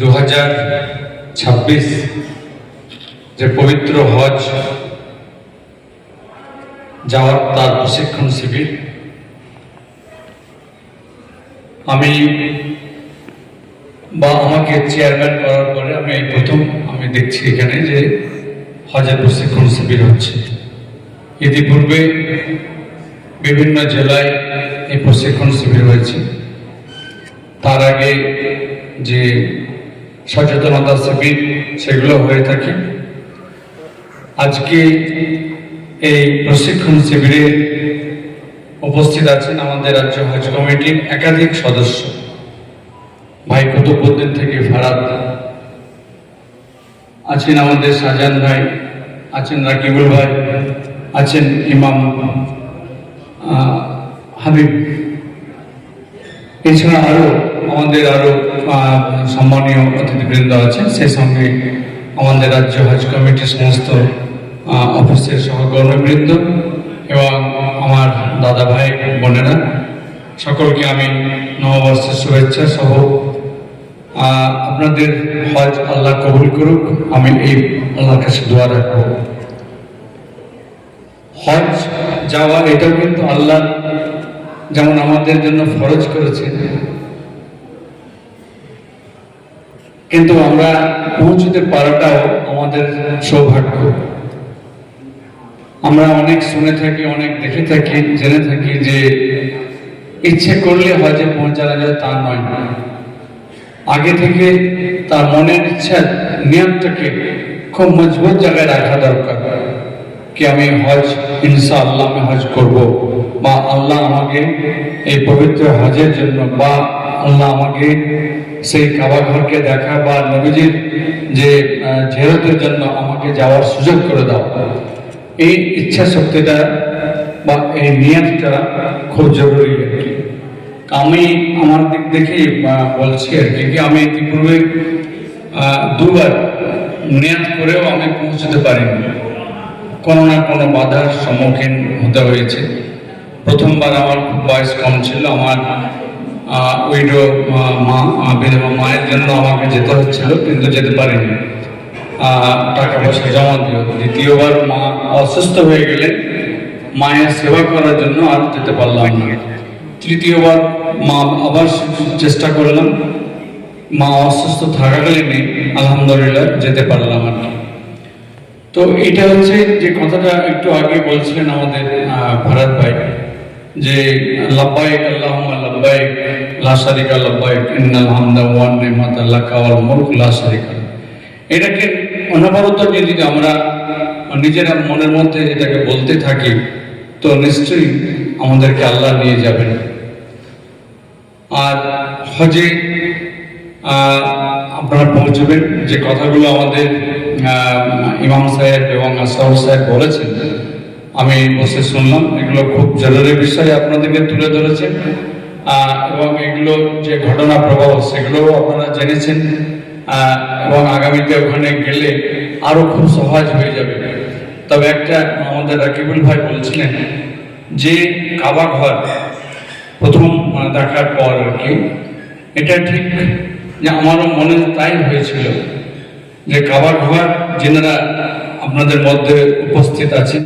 দু হাজার ছাব্বিশ যে পবিত্র হজ যাওয়ার তার প্রশিক্ষণ শিবির, আমি বা আমাকে চেয়ারম্যান করার পরে আমি এই প্রথম আমি দেখছি এখানে যে হজের প্রশিক্ষণ শিবির হচ্ছে। ইতিপূর্বে বিভিন্ন জেলায় এই প্রশিক্ষণ শিবির হয়েছে। তার আগে যে সচেতনতা শিবির, সেগুলো হয়ে থাকে। আজকে এই প্রশিক্ষণ শিবিরে উপস্থিত আছেন আমাদের রাজ্য হজ কমিটির একাধিক সদস্য। ভাই কুতুবুদ্দিন থেকে ফারাদ আছেন আমাদের শাহজাহান ভাই, আছেন রাকিবুল ভাই, আছেন ইমাম হাবিব। এছাড়া আরও আমাদের আরও সম্মানীয় অতিথিবৃন্দ আছেন। সেই সঙ্গে আমাদের রাজ্য হজ কমিটির সমস্ত অফিসের সহকর্মীবৃন্দ এবং আমার দাদা ভাই বোনেরা। সকলকে আমি নববর্ষের শুভেচ্ছা সহ আপনাদের হজ আল্লাহ কবুল করুক। আমি এই আল্লাহর কাছে দোয়া রাখব। হজ যাওয়া, এটাও কিন্তু আল্লাহ যেমন আমাদের জন্য ফরজ করেছেন কিন্তু আমরা পৌঁছতে পারাটাও আমাদের সৌভাগ্য। আমরা অনেক শুনে থাকি, অনেক দেখে থাকি, জেনে থাকি যে ইচ্ছে করলে হজে পৌঁছানো যায়, তা নয়। আগে থেকে তার মনের ইচ্ছা নিয়মটাকে খুব মজবুত জায়গায় রাখা দরকার কি আমি হজ ইনশা আল্লাহ আমি হজ করব বা আল্লাহ আমাকে এই পবিত্র হজের জন্য বা আল্লাহ আমাকে সেই কাবা ঘরকে দেখা বা নবীজির যে আহ, জেরতের জন্য আমাকে যাওয়ার সুযোগ করে দাও। এই ইচ্ছা শক্তিটা বা এই নিয়তটা খুব জরুরি আমি আমার দিক দেখে বলছি আর কি আমি ইতিপূর্বে দুবার নিয়ত করেও আমি পৌঁছতে পারিনি। কোনো না কোনো বাধার সম্মুখীন হতে হয়েছে। প্রথমবার আমার বয়স কম ছিল আমার উইডো মা বিধবা মায়ের জন্য আমাকে যেতে হচ্ছিল, কিন্তু যেতে পারিনি। টাকা পয়সা জমা দিও। দ্বিতীয়বার মা অসুস্থ হয়ে গেলে মায়ের সেবা করার জন্য আর যেতে পারলাম না। তৃতীয়বার মা আবার চেষ্টা করলাম। মা অসুস্থ থাকাকালীনই আলহামদুলিল্লাহ যেতে পারলাম আর তো এটা হচ্ছে যে কথাটা একটু আগে বলছিলেন আমাদের ভারত ভাই। যে লাব্বাইক আল্লাহুম্মা লাব্বাইক, লা শারিকা লাব্বাইক, ইন্নাল হামদা ওয়ান নিমাত এটাকে অনবরত যদি আমরা নিজেরা মনের মধ্যে এটাকে বলতে থাকি, তো নিশ্চয়ই আমাদেরকে আল্লাহ নিয়ে যাবেন। আর হজে আপনারা পৌঁছবেন। যে কথাগুলো আমাদের ইমাম সাহেব এবং আসাউর সাহেব বলেছেন আমি বসে শুনলাম, এগুলো খুব জরুরি বিষয় আপনাদেরকে তুলে ধরেছেন এবং এগুলো যে ঘটনা প্রবাহ, সেগুলোও আপনারা জেনেছেন। এবং আগামীতে ওখানে গেলে আরও খুব সহজ হয়ে যাবে। তবে একটা আমাদের রাকিবুল ভাই বলছিলেন যে কাবা ঘর প্রথম দেখার পর আর কি, এটা ঠিক যে আমারও মনে তাই হয়েছিল যে কাবা ঘর যেনারা আপনাদের মধ্যে উপস্থিত আছেন।